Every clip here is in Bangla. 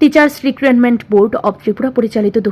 Teachers recruitment board of Tripura পরিচালিত দু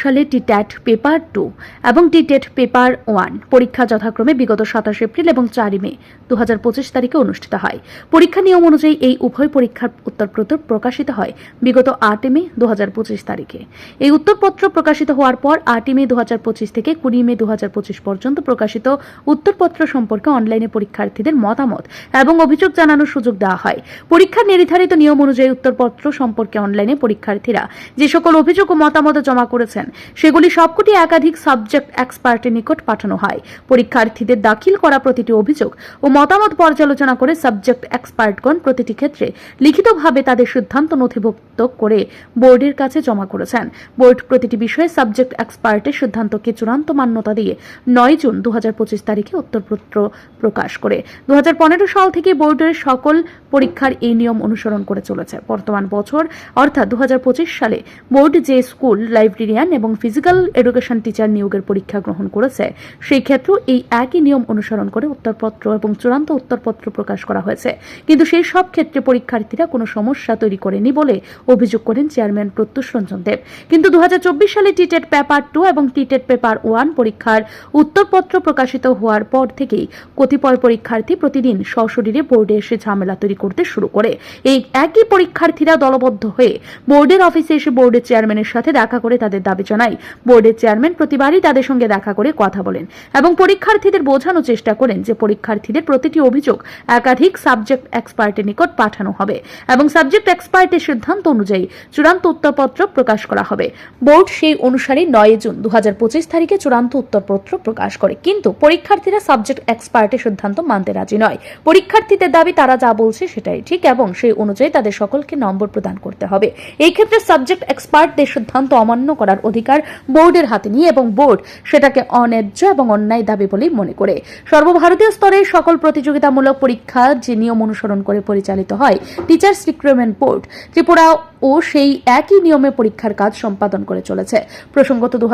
সালে টিট্যাট পেপার টু এবং টিটেট পেপার ওয়ান পরীক্ষা যথাক্রমে বিগত সাতাশ এপ্রিল এবং চারই মে দুহাজার পঁচিশ তারিখে অনুষ্ঠিত হয়। পরীক্ষা নিয়ম অনুযায়ী এই উভয় পরীক্ষার উত্তরপত্র প্রকাশিত হয় বিগত আটই মে দুহাজার পঁচিশ তারিখে। এই উত্তরপত্র প্রকাশিত হওয়ার পর আটই মে দু হাজার পঁচিশ থেকে কুড়ি মে দু হাজার পঁচিশ পর্যন্ত প্রকাশিত উত্তরপত্র সম্পর্কে অনলাইনে পরীক্ষার্থীদের মতামত এবং অভিযোগ জানানোর সুযোগ দেওয়া হয়। পরীক্ষার নির্ধারিত নিয়ম অনুযায়ী উত্তরপত্র সম্পর্কে অনলাইনে পরীক্ষার্থীরা যে সকল অভিযোগ ও মতামত জমা করেছেন, সেগুলি সবকটি একাধিক সাবজেক্ট এক্সপার্টের নিকট পাঠানো হয়। পরীক্ষার্থীদের দাখিল করা প্রতিটি অভিযোগ ও মতামত পর্যালোচনা করে সাবজেক্ট এক্সপার্টগণ প্রতিটি ক্ষেত্রে লিখিতভাবে তাদের সিদ্ধান্ত নথিভুক্ত করে বোর্ডের কাছে জমা করেছেন। বোর্ড প্রতিটি বিষয়ে সাবজেক্ট এক্সপার্টের সিদ্ধান্তকে চূড়ান্ত মান্যতা দিয়ে নয় জুন দু হাজার পঁচিশ তারিখে উত্তরপত্র প্রকাশ করে। দু হাজার পনেরো সাল থেকে বোর্ডের সকল পরীক্ষার এই নিয়ম অনুসরণ করে চলেছে। বর্তমান বছর অর্থাৎ দু হাজার পঁচিশ সালে বোর্ড যে স্কুল, লাইব্রেরিয়ান এবং ফিজিক্যাল এডুকেশন টিচার নিয়োগের পরীক্ষা গ্রহণ করেছে, সেই ক্ষেত্রেও এই একই নিয়ম অনুসরণ করে উত্তরপত্র এবং চূড়ান্ত উত্তরপত্র প্রকাশ করা হয়েছে। কিন্তু সেই সব ক্ষেত্রে পরীক্ষার্থীরা কোনো সমস্যা তৈরি করেনি বলে অভিযোগ করেন চেয়ারম্যান প্রত্যুষ রঞ্জন দেব। কিন্তু দু হাজার চব্বিশ সালে টিটেট পেপার টু এবং টিটেট পেপার ওয়ান পরীক্ষার উত্তরপত্র প্রকাশিত হওয়ার পর থেকেই কতিপয় পরীক্ষার্থী প্রতিদিন সশরীরে বোর্ডে এসে ঝামেলা তৈরি করতে শুরু করে। এই একই পরীক্ষার্থীরা দলবদ্ধ হয়ে বোর্ডের অফিসে এসে বোর্ডের চেয়ারম্যানের সাথে দেখা করে তাদের দাবি জানায়। বোর্ডের চেয়ারম্যান প্রতিবারই তাদের সঙ্গে দেখা করে কথা বলেন এবং পরীক্ষার্থীদের বোঝানোর চেষ্টা করেন যে পরীক্ষার্থীদের প্রতিটি অভিযোগ একাধিক সাবজেক্ট এক্সপার্টের নিকট পাঠানো হবে এবং সাবজেক্ট এক্সপার্টের সিদ্ধান্ত অনুযায়ী চূড়ান্ত উত্তরপত্র প্রকাশ করা হবে। বোর্ড সেই অনুসারে নয় জুন দু হাজার পঁচিশ তারিখে চূড়ান্ত উত্তরপত্র প্রকাশ করে। কিন্তু পরীক্ষার্থীরা সাবজেক্ট এক্সপার্টের সিদ্ধান্ত মানতে রাজি নয়। পরীক্ষার্থীদের দাবি তারা যা বলছে সেটাই ঠিক এবং সেই অনুযায়ী তাদের সকলকে নম্বর প্রদান করতে হবে। এই ক্ষেত্রে সাবজেক্ট এক্সপার্টদের সিদ্ধান্ত অমান্য করার অধিকার বোর্ডের হাতে নিয়ে এবং বোর্ড সেটাকে অন্যায্য এবং অন্যায় দাবি বলেই মনে করে। সর্বভারতীয় স্তরে সকল প্রতিযোগিতামূলক পরীক্ষা যে নিয়ম অনুসরণ করে পরিচালিত হয় টিচার্স রিক্রুটমেন্ট বোর্ড ত্রিপুরা ও সেই একই নিয়মে পরীক্ষার কাজ সম্পাদন করে চলেছে। প্রসঙ্গত দু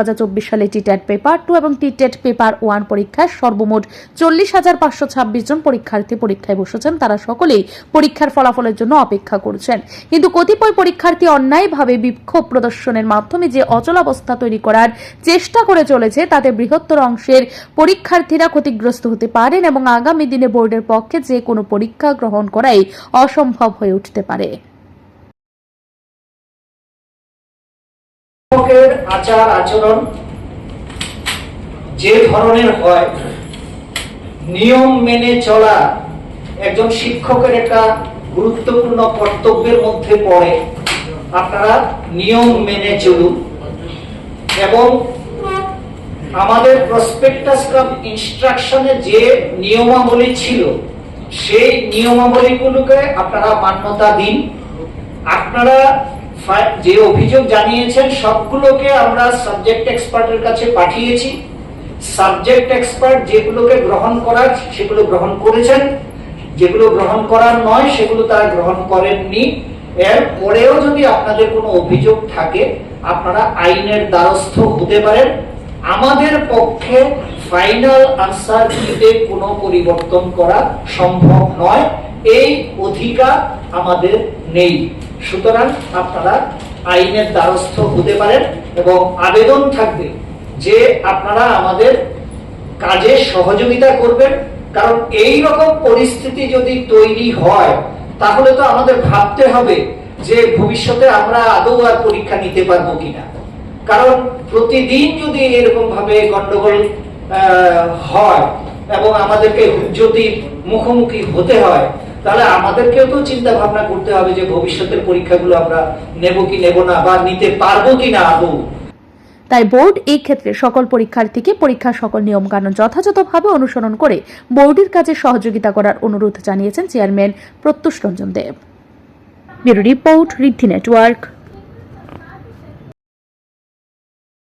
সালে টিটেট পেপার টু এবং টিটেট পেপার ওয়ান পরীক্ষায় সর্বমোট চল্লিশ হাজার পাঁচশো ছাব্বিশ জন পরীক্ষার্থী পরীক্ষায় বসেছেন। তারা সকলেই পরীক্ষার ফলাফলের জন্য অপেক্ষা করছেন। কিন্তু কতিপয় পরীক্ষার্থী অন্যায়ভাবে বিক্ষোভ প্রদর্শনের মাধ্যমে যে অচলাবস্থা তৈরি করার চেষ্টা করে চলেছে, তাতে বৃহত্তর অংশের পরীক্ষার্থীরা ক্ষতিগ্রস্ত হতে পারেন এবং আগামী দিনে বোর্ডের পক্ষে যে কোনো পরীক্ষা গ্রহণ করাই অসম্ভব হয়ে উঠতে পারে। আচার আচরণ যে ধরনের হয়, নিয়ম মেনে চলা একজন শিক্ষকের একটা গুরুত্বপূর্ণ কর্তব্যের মধ্যে পড়ে। আপনারা নিয়ম মেনে চলুন। এবং আমাদের প্রসপেক্টাস কাম ইনস্ট্রাকশনে যে নিয়মাবলী ছিল, সেই নিয়মাবলীগুলোকে আপনারা মান্যতা দিন। আপনারা যে অভিযোগ জানিয়েছেন, সবগুলোকে আমরা সাবজেক্ট এক্সপার্টের কাছে পাঠিয়েছি। সাবজেক্ট এক্সপার্ট যেগুলোকে গ্রহণ করার, সেগুলো গ্রহণ করেছেন। যেগুলো গ্রহণ করার নয়, সেগুলো তারা গ্রহণ করেননি। এর পরেও যদি আপনাদের কোনো অভিযোগ থাকে, আপনারা আইনের দ্বারস্থ হতে পারেন। আমাদের পক্ষে ফাইনাল আনসার দিতে কোনো পরিবর্তন করা সম্ভব নয়। এই অধিকার আমাদের নেই। সুতরাং আপনারা আইনের দ্বারস্থ হতে পারেন এবং আবেদন থাকবে যে আপনারা আমাদের কাজে সহযোগিতা করবেন। কারণ এই রকম পরিস্থিতি যদি তৈরি হয় তাহলে তো আমাদের ভাবতে হবে যে ভবিষ্যতে আমরা আদৌ আর পরীক্ষা নিতে পারব কিনা। কারণ প্রতিদিন যদি এরকম ভাবে গন্ডগোল হয় এবং আমাদেরকে যদি মুখোমুখি হতে হয়, তাহলে আমাদেরকেও তো চিন্তা ভাবনা করতে হবে যে ভবিষ্যতের পরীক্ষাগুলো আমরা নেব কি নেব না বা নিতে পারব কি না আদৌ। তাই বোর্ড এই ক্ষেত্রে সকল পরীক্ষার্থীকে পরীক্ষার সকল নিয়মকানুন যথাযথভাবে অনুসরণ করে বোর্ডের কাজে সহযোগিতা করার অনুরোধ জানিয়েছেন chairman Pratyush Ranjan Deb. Report Riddhi network.